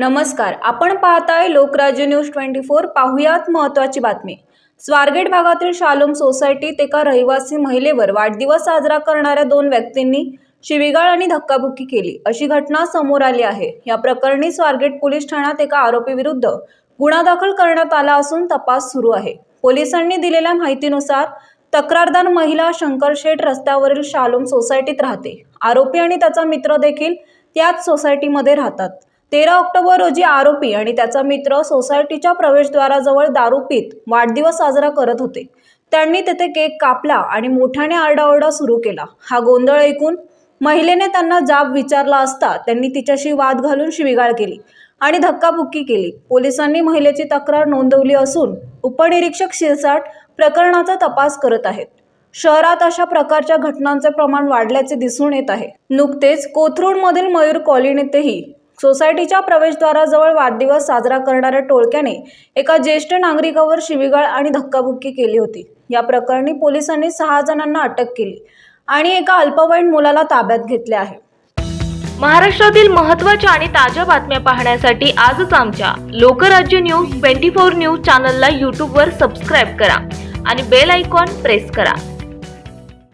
नमस्कार. आपण पाहताय लोकराज्य न्यूज ट्वेंटी फोर. पाहुयात महत्त्वाची बातमी. स्वारगेट भागातील शालोम सोसायटीत एका रहिवासी महिलेवर वाढदिवस साजरा करणाऱ्या दोन व्यक्तींनी शिवीगाळ आणि धक्काबुक्की केली. अशी घटना समोर आली आहे. या प्रकरणी स्वारगेट पोलीस ठाण्यात एका आरोपीविरुद्ध गुन्हा दाखल करण्यात आला असून तपास सुरू आहे. पोलिसांनी दिलेल्या माहितीनुसार तक्रारदार महिला शंकरशेठ रस्त्यावरील शालोम सोसायटीत राहते. आरोपी आणि त्याचा मित्र देखील त्याच सोसायटीमध्ये राहतात. तेरा ऑक्टोबर रोजी आरोपी आणि त्याचा मित्र सोसायटीच्या प्रवेशद्वाराजवळ दारू पीत वाढदिवस साजरा करत होते. त्यांनी तेथे केक कापला आणि मोठ्याने आरडाओरडा सुरू केला. हा गोंधळ ऐकून महिलेने त्यांना जाब विचारला असता त्यांनी तिच्याशी वाद घालून शिवीगाळ केली आणि धक्काबुक्की केली. पोलिसांनी महिलेची तक्रार नोंदवली असून उपनिरीक्षक शिरसाट प्रकरणाचा तपास करत आहेत. शहरात अशा प्रकारच्या घटनांचे प्रमाण वाढल्याचे दिसून येत आहे. नुकतेच कोथरूडमधील मयूर कॉलनीतही सोसायटीच्या प्रवेशद्वाराजवळ वाढदिवस साजरा करणाऱ्या टोळक्याने एका ज्येष्ठ नागरिकावर शिवीगाळ आणि धक्काबुक्की केली होती. या प्रकरणी पोलिसांनी सहा जणांना अटक केली आणि एका अल्पवयीन मुलाला ताब्यात घेतले आहे. महाराष्ट्रातील महत्त्वाच्या आणि ताज्या बातम्या पाहण्यासाठी आजच आमच्या Lokrajya news twenty four news चॅनलला यूट्यूबवर सबस्क्राईब करा आणि बेल आयकॉन प्रेस करा.